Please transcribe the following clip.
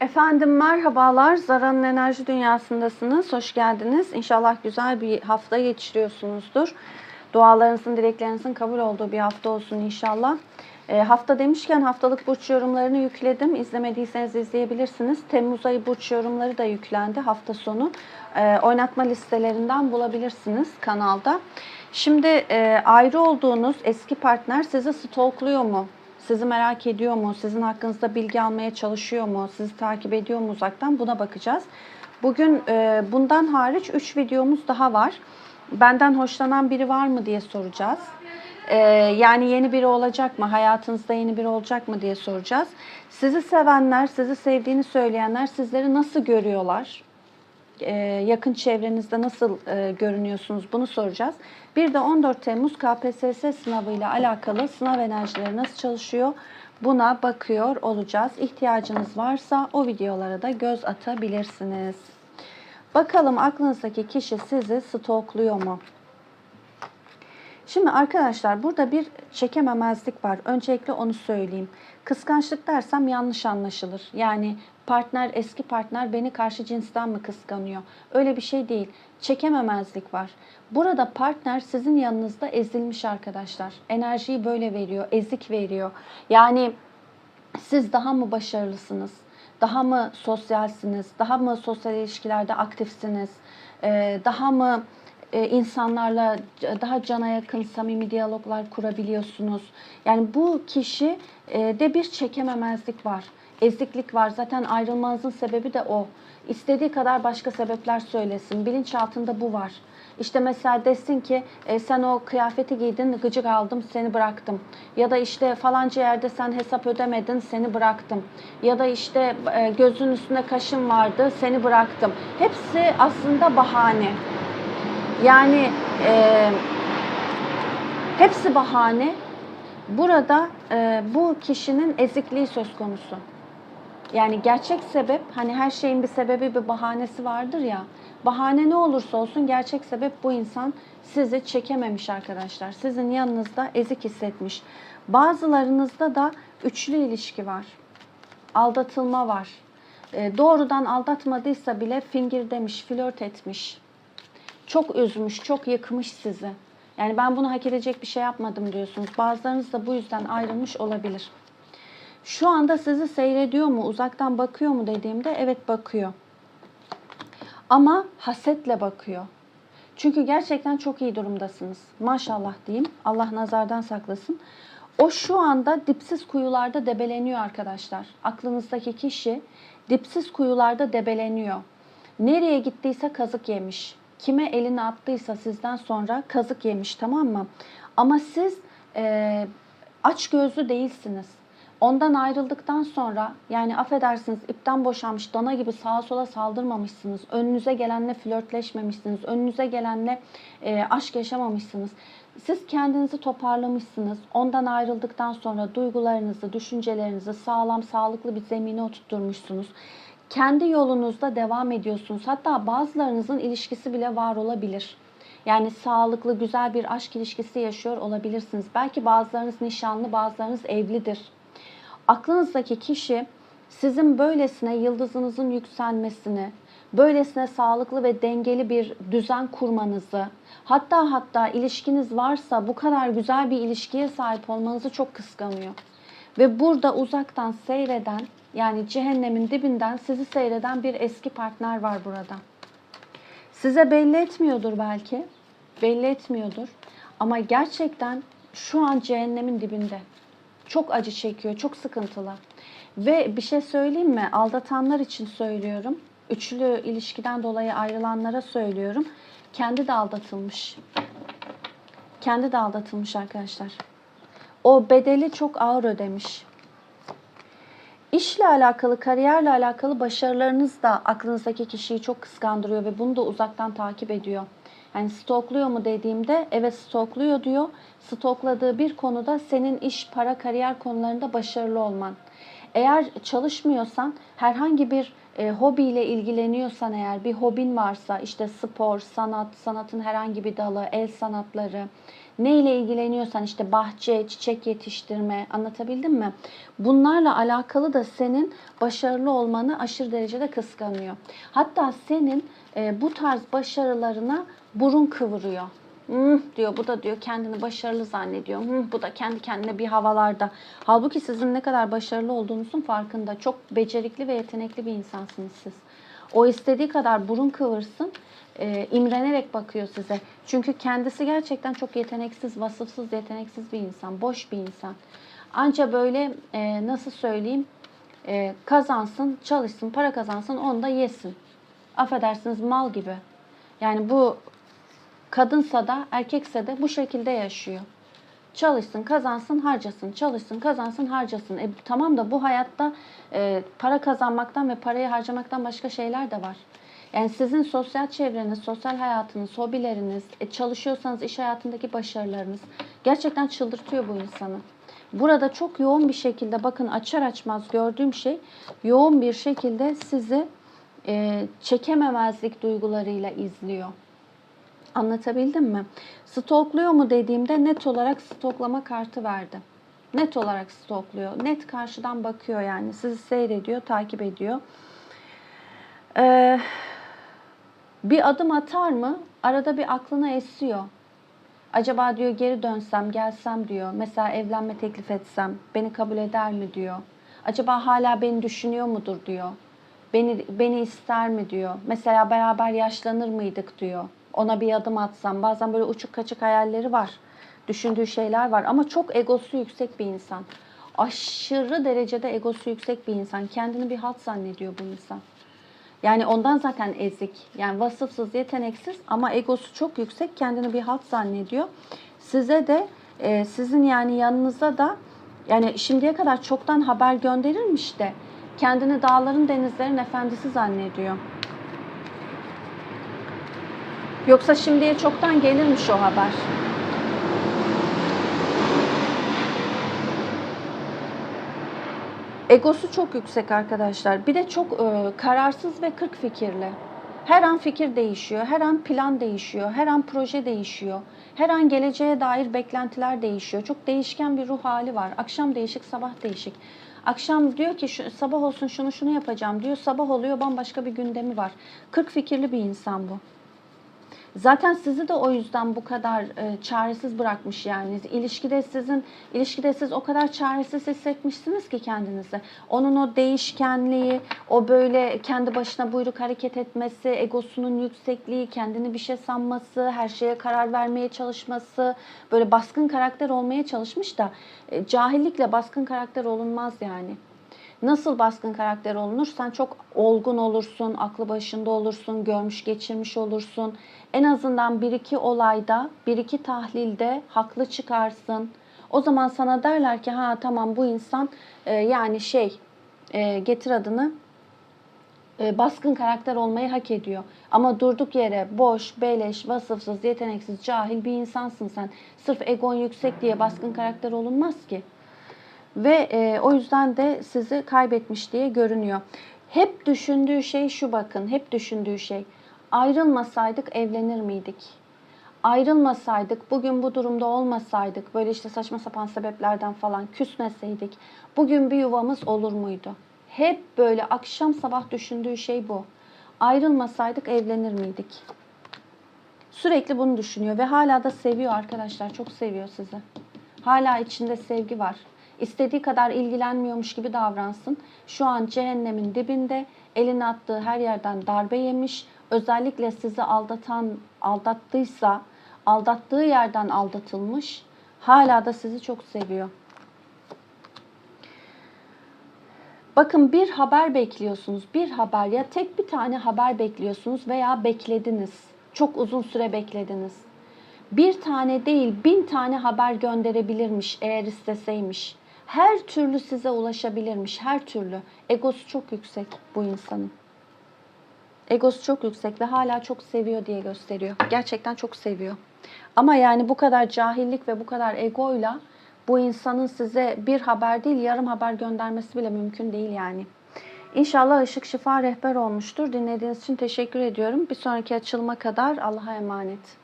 Efendim merhabalar. Zara'nın enerji dünyasındasınız. Hoş geldiniz. İnşallah güzel bir hafta geçiriyorsunuzdur. Dualarınızın, dileklerinizin kabul olduğu bir hafta olsun inşallah. E, hafta demişken haftalık burç yorumlarını yükledim. İzlemediyseniz izleyebilirsiniz. Temmuz ayı burç yorumları da yüklendi hafta sonu. E, oynatma listelerinden bulabilirsiniz kanalda. Şimdi e, ayrı olduğunuz eski partner sizi stalkluyor mu? Sizi merak ediyor mu? Sizin hakkınızda bilgi almaya çalışıyor mu? Sizi takip ediyor mu uzaktan? Buna bakacağız. Bugün e, bundan hariç 3 videomuz daha var. Benden hoşlanan biri var mı diye soracağız. E, yani yeni biri olacak mı? Hayatınızda yeni biri olacak mı diye soracağız. Sizi sevenler, sizi sevdiğini söyleyenler sizleri nasıl görüyorlar? E, yakın çevrenizde nasıl e, görünüyorsunuz bunu soracağız. Bir de 14 Temmuz KPSS sınavıyla alakalı sınav enerjileri nasıl çalışıyor buna bakıyor olacağız. İhtiyacınız varsa o videolara da göz atabilirsiniz. Bakalım aklınızdaki kişi sizi stalkluyor mu? Şimdi arkadaşlar burada bir çekememezlik var. Öncelikle onu söyleyeyim. Kıskançlık dersem yanlış anlaşılır. Yani partner, eski partner beni karşı cinsten mi kıskanıyor? Öyle bir şey değil. Çekememezlik var. Burada partner sizin yanınızda ezilmiş arkadaşlar. Enerjiyi böyle veriyor, ezik veriyor. Yani siz daha mı başarılısınız? Daha mı sosyalsiniz? Daha mı sosyal ilişkilerde aktifsiniz? Ee, daha mı insanlarla daha cana yakın samimi diyaloglar kurabiliyorsunuz. Yani bu kişi e, de bir çekememezlik var. Eziklik var. Zaten ayrılmanızın sebebi de o. İstediği kadar başka sebepler söylesin. Bilinçaltında bu var. İşte mesela desin ki e, sen o kıyafeti giydin gıcık aldım seni bıraktım. Ya da işte falanca yerde sen hesap ödemedin seni bıraktım. Ya da işte e, gözün üstünde kaşın vardı seni bıraktım. Hepsi aslında bahane. Yani e, hepsi bahane. Burada e, bu kişinin ezikliği söz konusu. Yani gerçek sebep hani her şeyin bir sebebi bir bahanesi vardır ya. Bahane ne olursa olsun gerçek sebep bu insan sizi çekememiş arkadaşlar. Sizin yanınızda ezik hissetmiş. Bazılarınızda da üçlü ilişki var. Aldatılma var. E, doğrudan aldatmadıysa bile fingir demiş, flört etmiş. Çok üzmüş, çok yıkmış sizi. Yani ben bunu hak edecek bir şey yapmadım diyorsunuz. Bazılarınız da bu yüzden ayrılmış olabilir. Şu anda sizi seyrediyor mu, uzaktan bakıyor mu dediğimde evet bakıyor. Ama hasetle bakıyor. Çünkü gerçekten çok iyi durumdasınız. Maşallah diyeyim. Allah nazardan saklasın. O şu anda dipsiz kuyularda debeleniyor arkadaşlar. Aklınızdaki kişi dipsiz kuyularda debeleniyor. Nereye gittiyse kazık yemiş. Kime elini attıysa sizden sonra kazık yemiş tamam mı? Ama siz e, aç gözlü değilsiniz. Ondan ayrıldıktan sonra yani affedersiniz ipten boşanmış dana gibi sağa sola saldırmamışsınız. Önünüze gelenle flörtleşmemişsiniz. Önünüze gelenle e, aşk yaşamamışsınız. Siz kendinizi toparlamışsınız. Ondan ayrıldıktan sonra duygularınızı, düşüncelerinizi sağlam, sağlıklı bir zemine oturtmuşsunuz. Kendi yolunuzda devam ediyorsunuz. Hatta bazılarınızın ilişkisi bile var olabilir. Yani sağlıklı, güzel bir aşk ilişkisi yaşıyor olabilirsiniz. Belki bazılarınız nişanlı, bazılarınız evlidir aklınızdaki kişi sizin böylesine yıldızınızın yükselmesini, böylesine sağlıklı ve dengeli bir düzen kurmanızı, hatta hatta ilişkiniz varsa bu kadar güzel bir ilişkiye sahip olmanızı çok kıskanıyor. Ve burada uzaktan seyreden, yani cehennemin dibinden sizi seyreden bir eski partner var burada. Size belli etmiyordur belki, belli etmiyordur. Ama gerçekten şu an cehennemin dibinde. Çok acı çekiyor, çok sıkıntılı. Ve bir şey söyleyeyim mi? Aldatanlar için söylüyorum. Üçlü ilişkiden dolayı ayrılanlara söylüyorum. Kendi de aldatılmış. Kendi de aldatılmış arkadaşlar. O bedeli çok ağır ödemiş. İşle alakalı, kariyerle alakalı başarılarınız da aklınızdaki kişiyi çok kıskandırıyor ve bunu da uzaktan takip ediyor. Yani stokluyor mu dediğimde evet stokluyor diyor. Stokladığı bir konuda senin iş, para, kariyer konularında başarılı olman. Eğer çalışmıyorsan herhangi bir e, hobiyle ilgileniyorsan eğer bir hobin varsa işte spor, sanat, sanatın herhangi bir dalı, el sanatları, neyle ilgileniyorsan işte bahçe, çiçek yetiştirme anlatabildim mi? Bunlarla alakalı da senin başarılı olmanı aşırı derecede kıskanıyor. Hatta senin e, bu tarz başarılarına burun kıvırıyor. Hmm, diyor bu da diyor kendini başarılı zannediyor. Hmm, bu da kendi kendine bir havalarda. Halbuki sizin ne kadar başarılı olduğunuzun farkında. Çok becerikli ve yetenekli bir insansınız siz. O istediği kadar burun kıvırsın, e, imrenerek bakıyor size. Çünkü kendisi gerçekten çok yeteneksiz, vasıfsız, yeteneksiz bir insan, boş bir insan. Anca böyle e, nasıl söyleyeyim, e, kazansın, çalışsın, para kazansın, onu da yesin. Affedersiniz mal gibi. Yani bu kadınsa da erkekse de bu şekilde yaşıyor. Çalışsın, kazansın, harcasın. Çalışsın, kazansın, harcasın. E, tamam da bu hayatta e, para kazanmaktan ve parayı harcamaktan başka şeyler de var. Yani sizin sosyal çevreniz, sosyal hayatınız, hobileriniz, e, çalışıyorsanız iş hayatındaki başarılarınız gerçekten çıldırtıyor bu insanı. Burada çok yoğun bir şekilde bakın açar açmaz gördüğüm şey yoğun bir şekilde sizi e, çekememezlik duygularıyla izliyor. Anlatabildim mi? Stokluyor mu dediğimde net olarak stoklama kartı verdi. Net olarak stokluyor. Net karşıdan bakıyor yani. Sizi seyrediyor, takip ediyor. Ee, bir adım atar mı? Arada bir aklına esiyor. Acaba diyor geri dönsem, gelsem diyor. Mesela evlenme teklif etsem beni kabul eder mi diyor. Acaba hala beni düşünüyor mudur diyor. Beni beni ister mi diyor. Mesela beraber yaşlanır mıydık diyor. Ona bir adım atsam. Bazen böyle uçuk kaçık hayalleri var. Düşündüğü şeyler var ama çok egosu yüksek bir insan. Aşırı derecede egosu yüksek bir insan. Kendini bir halt zannediyor bu insan. Yani ondan zaten ezik. Yani vasıfsız, yeteneksiz ama egosu çok yüksek. Kendini bir halt zannediyor. Size de e, sizin yani yanınıza da yani şimdiye kadar çoktan haber gönderilmiş de kendini dağların denizlerin efendisi zannediyor. Yoksa şimdiye çoktan gelirmiş o haber. Egosu çok yüksek arkadaşlar. Bir de çok e, kararsız ve kırk fikirli. Her an fikir değişiyor, her an plan değişiyor, her an proje değişiyor. Her an geleceğe dair beklentiler değişiyor. Çok değişken bir ruh hali var. Akşam değişik, sabah değişik. Akşam diyor ki şu, sabah olsun şunu şunu yapacağım diyor. Sabah oluyor bambaşka bir gündemi var. Kırk fikirli bir insan bu. Zaten sizi de o yüzden bu kadar e, çaresiz bırakmış yani. İlişkide sizin ilişkide siz o kadar çaresiz hissetmişsiniz ki kendinizi. Onun o değişkenliği, o böyle kendi başına buyruk hareket etmesi, egosunun yüksekliği, kendini bir şey sanması, her şeye karar vermeye çalışması, böyle baskın karakter olmaya çalışmış da e, cahillikle baskın karakter olunmaz yani. Nasıl baskın karakter olunur? Sen çok olgun olursun, aklı başında olursun, görmüş geçirmiş olursun. En azından bir iki olayda, bir iki tahlilde haklı çıkarsın. O zaman sana derler ki ha tamam bu insan e, yani şey e, getir adını e, baskın karakter olmayı hak ediyor. Ama durduk yere boş, beleş, vasıfsız, yeteneksiz, cahil bir insansın sen. Sırf egon yüksek diye baskın karakter olunmaz ki. Ve e, o yüzden de sizi kaybetmiş diye görünüyor. Hep düşündüğü şey şu bakın, hep düşündüğü şey. Ayrılmasaydık evlenir miydik? Ayrılmasaydık, bugün bu durumda olmasaydık, böyle işte saçma sapan sebeplerden falan küsmeseydik, bugün bir yuvamız olur muydu? Hep böyle akşam sabah düşündüğü şey bu. Ayrılmasaydık evlenir miydik? Sürekli bunu düşünüyor ve hala da seviyor arkadaşlar. Çok seviyor sizi. Hala içinde sevgi var. İstediği kadar ilgilenmiyormuş gibi davransın. Şu an cehennemin dibinde elini attığı her yerden darbe yemiş. Özellikle sizi aldatan, aldattıysa aldattığı yerden aldatılmış. Hala da sizi çok seviyor. Bakın bir haber bekliyorsunuz. Bir haber ya tek bir tane haber bekliyorsunuz veya beklediniz. Çok uzun süre beklediniz. Bir tane değil bin tane haber gönderebilirmiş eğer isteseymiş. Her türlü size ulaşabilirmiş. Her türlü. Egosu çok yüksek bu insanın. Egosu çok yüksek ve hala çok seviyor diye gösteriyor. Gerçekten çok seviyor. Ama yani bu kadar cahillik ve bu kadar egoyla bu insanın size bir haber değil yarım haber göndermesi bile mümkün değil yani. İnşallah ışık şifa rehber olmuştur. Dinlediğiniz için teşekkür ediyorum. Bir sonraki açılma kadar Allah'a emanet.